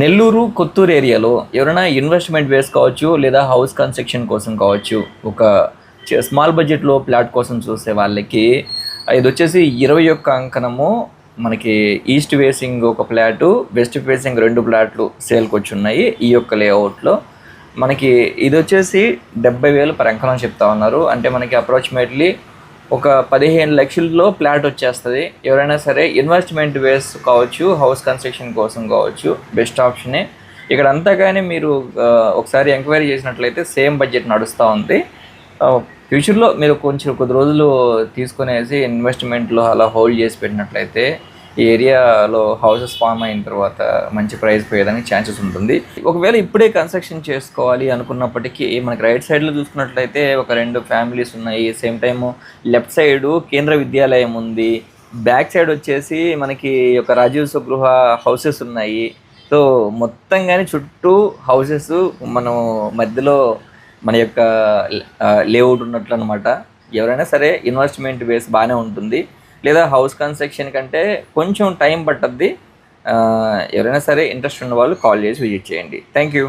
నెల్లూరు కొత్తూరు ఏరియాలో ఎవరైనా ఇన్వెస్ట్మెంట్ వేసుకోవచ్చు లేదా హౌస్ కన్స్ట్రక్షన్ కోసం కావచ్చు. ఒక స్మాల్ బడ్జెట్లో ప్లాట్ కోసం చూసే వాళ్ళకి ఇది వచ్చేసి ఇరవై ఒక్క అంకణము మనకి ఈస్ట్ ఫేసింగ్ ఒక ప్లాటు వెస్ట్ ఫేసింగ్ రెండు ప్లాట్లు సేల్కి వచ్చి ఉన్నాయి ఈ యొక్క లేఅవుట్లో మనకి ఇది వచ్చేసి డెబ్బై వేలు పరంకణం చెప్తా ఉన్నారు. అంటే మనకి అప్రాక్సిమేట్లీ ఒక పదిహేను లక్షల్లో ప్లాట్ వచ్చేస్తుంది. ఎవరైనా సరే ఇన్వెస్ట్మెంట్ వేస్ కావచ్చు హౌస్ కన్స్ట్రక్షన్ కోసం కావచ్చు బెస్ట్ ఆప్షనే. ఇక్కడ అంతా కానీ మీరు ఒకసారి ఎంక్వైరీ చేసినట్లయితే సేమ్ బడ్జెట్ నడుస్తూ ఉంది. ఫ్యూచర్లో మీరు కొంచెం కొద్ది రోజులు తీసుకునేసి ఇన్వెస్ట్మెంట్లో అలా హోల్డ్ చేసి పెట్టినట్లయితే ఈ ఏరియాలో హౌసెస్ ఫామ్ అయిన తర్వాత మంచి ప్రైస్ పోయేదానికి ఛాన్సెస్ ఉంటుంది. ఒకవేళ ఇప్పుడే కన్స్ట్రక్షన్ చేసుకోవాలి అనుకున్నప్పటికీ మనకి రైట్ సైడ్లో చూసుకున్నట్లయితే ఒక రెండు ఫ్యామిలీస్ ఉన్నాయి. సేమ్ టైము లెఫ్ట్ సైడు కేంద్ర విద్యాలయం ఉంది. బ్యాక్ సైడ్ వచ్చేసి మనకి ఒక రాజీవ్ స్వగృహ హౌసెస్ ఉన్నాయి. సో మొత్తం కానీ చుట్టూ హౌసెస్ మనం మధ్యలో మన యొక్క లేఅవుట్ ఉన్నట్లు అనమాట ఎవరైనా సరే ఇన్వెస్ట్మెంట్ బేస్ బాగానే ఉంటుంది. లేదా హౌస్ కన్స్ట్రక్షన్ కంటే కొంచెం టైం పట్టద్ది. ఎవరైనా సరే ఇంట్రెస్ట్ ఉన్న వాళ్ళు కాల్ చేసి విజిట్ చేయండి. Thank you.